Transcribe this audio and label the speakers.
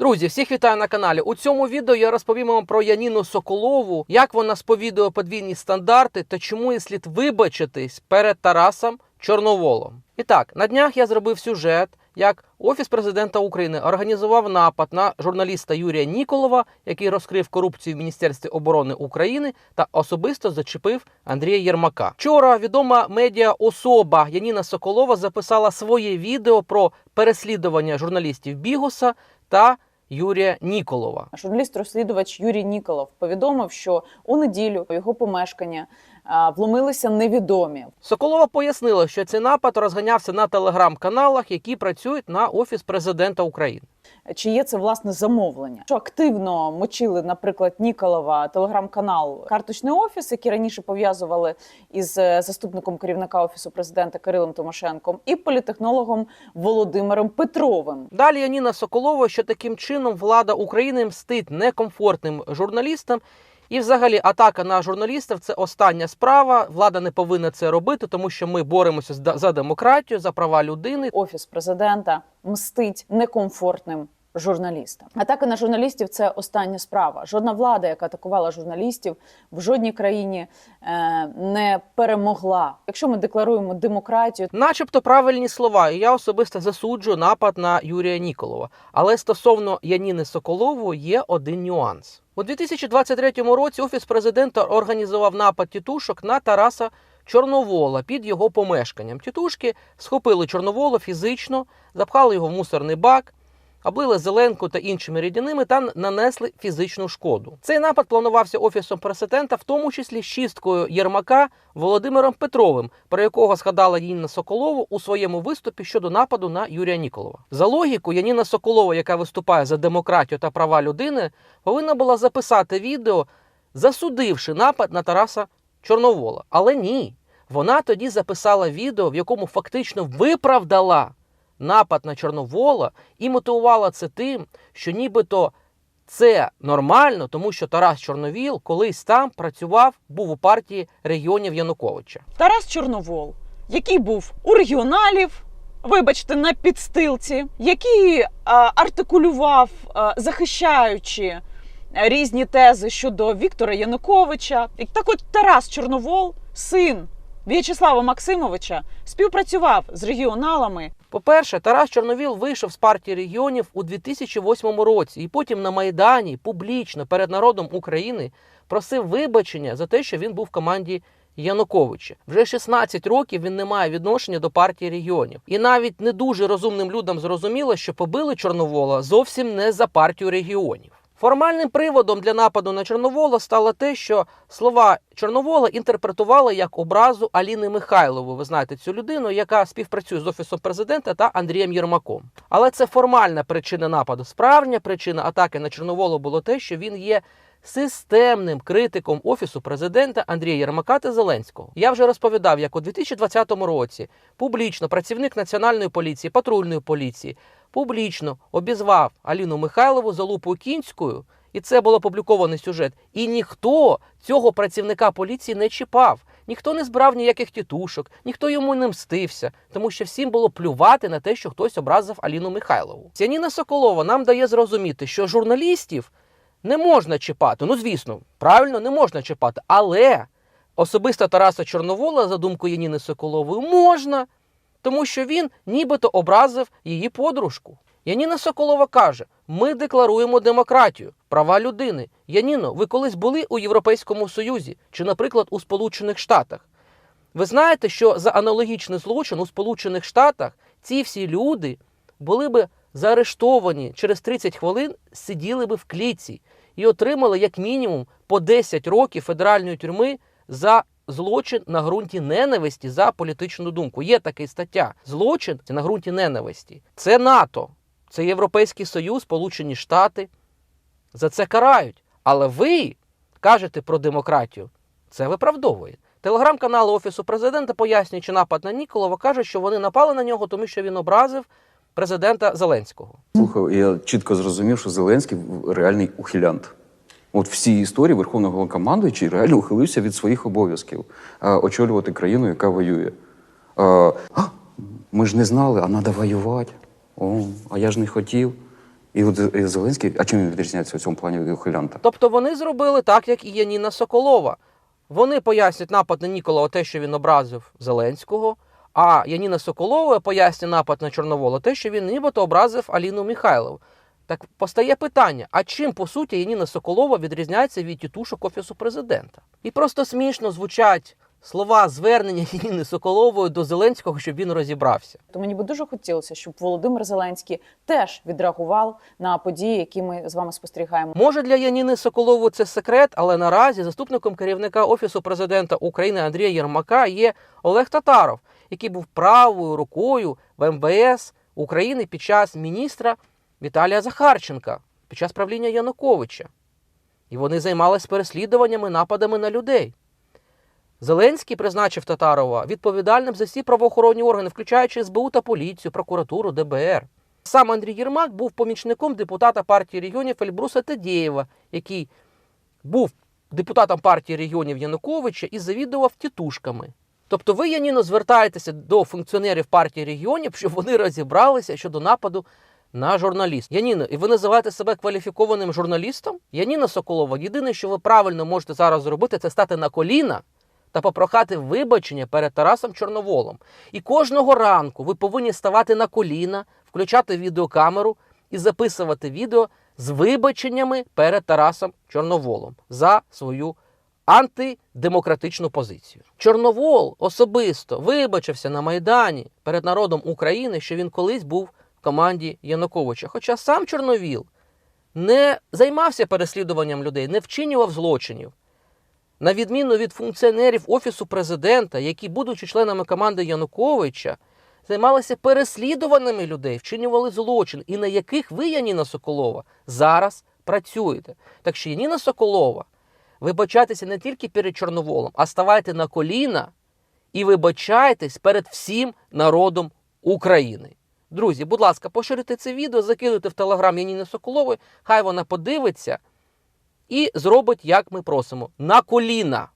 Speaker 1: Друзі, всіх вітаю на каналі. У цьому відео я розповім вам про Яніну Соколову, як вона сповідує подвійні стандарти та чому їй слід вибачитись перед Тарасом Чорноволом. І так, на днях я зробив сюжет, як Офіс президента України організував напад на журналіста Юрія Ніколова, який розкрив корупцію в Міністерстві оборони України та особисто зачепив Андрія Єрмака. Вчора відома медіа особа Яніна Соколова записала своє відео про переслідування журналістів Бігуса та Юрія Ніколова.
Speaker 2: Журналіст-розслідувач Юрій Ніколов повідомив, що у неділю його помешкання вломилися невідомі.
Speaker 1: Соколова пояснила, що цей напад розганявся на телеграм-каналах, які працюють на офіс президента України.
Speaker 2: Чи є це власне замовлення? Що активно мочили, наприклад, Ніколова телеграм-канал Карточний офіс, який раніше пов'язували із е, заступником керівника офісу президента Кирилом Тимошенком і політехнологом Володимиром Петровим.
Speaker 1: Далі Яніна Соколова, що таким чином влада України мстить некомфортним журналістам. І, взагалі, атака на журналістів це остання справа. Влада не повинна це робити, тому що ми боремося за- демократію, за права людини.
Speaker 2: Офіс президента мстить некомфортним. Журналістам атака на журналістів це остання справа. Жодна влада, яка атакувала журналістів в жодній країні е, не перемогла. Якщо ми декларуємо демократію,
Speaker 1: Начебто правильні слова, і я особисто засуджую напад на Юрія Ніколова. Але стосовно Яніни Соколової є один нюанс. У 2023 році офіс президента організував напад тітушок на Тараса Чорновола під його помешканням. Тітушки схопили Чорновола фізично, запхали його в мусорний бак. Облили зеленку та іншими рідинами та нанесли фізичну шкоду. Цей напад планувався офісом президента, в тому числі з чисткою Єрмака Володимиром Петровим, про якого згадала Яніна Соколова у своєму виступі щодо нападу на Юрія Ніколова. За логіку, Яніна Соколова, яка виступає за демократію та права людини, повинна була записати відео, засудивши напад на Тараса Чорновола. Але ні, вона тоді записала відео, в якому фактично виправдала напад на Чорновола і мотивувала це тим, що нібито це нормально, тому що Тарас Чорновіл колись там працював, був у партії регіонів Януковича.
Speaker 2: Тарас Чорновол, який був у регіоналів, вибачте, на підстилці, який а, артикулював, а, захищаючи е, різні тези щодо Віктора Януковича. І так от Тарас Чорновол, син В'ячеслава Максимовича, співпрацював з регіоналами.
Speaker 1: По-перше, Тарас Чорновіл вийшов з партії регіонів у 2008 році і потім на Майдані публічно перед народом України просив вибачення за те, що він був в команді Януковича. Вже 16 років він не має відношення до партії регіонів. І навіть не дуже розумним людям зрозуміло, що побили Чорновола зовсім не за партію регіонів. Формальним приводом для нападу на Чорновола стало те, що слова Чорновола інтерпретували як образу Аліни Михайлової. Ви знаєте цю людину, яка співпрацює з офісом президента та Андрієм Єрмаком. Але це формальна причина нападу. Справжня причина атаки на Чорновола було те, що він є системним критиком офісу президента Андрія Єрмака та Зеленського. Я вже розповідав, як у 2020 році публічно працівник національної поліції, патрульної поліції публічно обізвав Аліну Михайлову залупою кінською, і це було опублікований сюжет. І ніхто цього працівника поліції не чіпав. Ніхто не збирав ніяких тітушок, ніхто йому не мстився, тому що всім було плювати на те, що хтось образив Аліну Михайлову. Яніна Соколова нам дає зрозуміти, що журналістів не можна чіпати. Ну, звісно, правильно, не можна чіпати. Але особисто Тараса Чорновола, за думкою Яніни Соколової, можна, тому що він нібито образив її подружку. Яніна Соколова каже: ми декларуємо демократію, права людини. Яніно, ви колись були у Європейському Союзі чи, наприклад, у Сполучених Штатах. Ви знаєте, що за аналогічний злочин у Сполучених Штатах ці всі люди були би заарештовані через 30 хвилин, сиділи би в клітці і отримали як мінімум по 10 років федеральної тюрми за злочин на ґрунті ненависті за політичну думку. Є така стаття. Злочин на ґрунті ненависті. Це НАТО, це Європейський Союз, Сполучені Штати. За це карають. Але ви кажете про демократію. Це виправдовує. Телеграм-канал Офісу президента, пояснюючи напад на Ніколова, каже, що вони напали на нього, тому що він образив президента Зеленського.
Speaker 3: Слухав, я чітко зрозумів, що Зеленський реальний ухилянт. От в цій історії Верховного Головнокомандуючий реально ухилився від своїх обов'язків е, очолювати країну, яка воює. Е, «А, ми ж не знали, а треба воювати. О, а я ж не хотів. І от е, Зеленський, а чим він відрізняється у цьому плані від ухилянта?
Speaker 1: Тобто вони зробили так, як і Яніна Соколова. Вони пояснюють напад на Ніколова те, що він образив Зеленського. А Яніна Соколова пояснює напад на Чорновола те, що він нібито образив Аліну Михайлову. Так постає питання: а чим по суті Яніна Соколова відрізняється від тітушок офісу президента? І просто смішно звучать слова звернення Яніни Соколової до Зеленського, щоб він розібрався.
Speaker 4: То мені би дуже хотілося, щоб Володимир Зеленський теж відреагував на події, які ми з вами спостерігаємо.
Speaker 1: Може для Яніни Соколової це секрет, але наразі заступником керівника Офісу президента України Андрія Єрмака є Олег Татаров, який був правою рукою в МВС України під час міністра Віталія Захарченка, під час правління Януковича. І вони займалися переслідуваннями, нападами на людей. Зеленський призначив Татарова відповідальним за всі правоохоронні органи, включаючи СБУ та поліцію, прокуратуру, ДБР. Сам Андрій Єрмак був помічником депутата партії регіонів Ельбруса Тадєєва, який був депутатом партії регіонів Януковича і завідував тітушками. Тобто ви, Яніно, звертаєтеся до функціонерів партії регіонів, щоб вони розібралися щодо нападу на журналіст. Яніно, і ви називаєте себе кваліфікованим журналістом? Яніна Соколова, єдине, що ви правильно можете зараз зробити, це стати на коліна та попрохати вибачення перед Тарасом Чорноволом. І кожного ранку ви повинні ставати на коліна, включати відеокамеру і записувати відео з вибаченнями перед Тарасом Чорноволом за свою антидемократичну позицію. Чорновол особисто вибачився на Майдані перед народом України, що він колись був команді Януковича. Хоча сам Чорновіл не займався переслідуванням людей, не вчинював злочинів. На відміну від функціонерів Офісу президента, які, будучи членами команди Януковича, займалися переслідуваннями людей, вчинювали злочин, і на яких ви, Яніна Соколова, зараз працюєте. Так що Яніна Соколова, вибачайтеся не тільки перед Чорноволом, а ставайте на коліна і вибачайтесь перед всім народом України. Друзі, будь ласка, поширюйте це відео, закидуйте в телеграм Яніни Соколової, хай вона подивиться і зробить, як ми просимо, на коліна.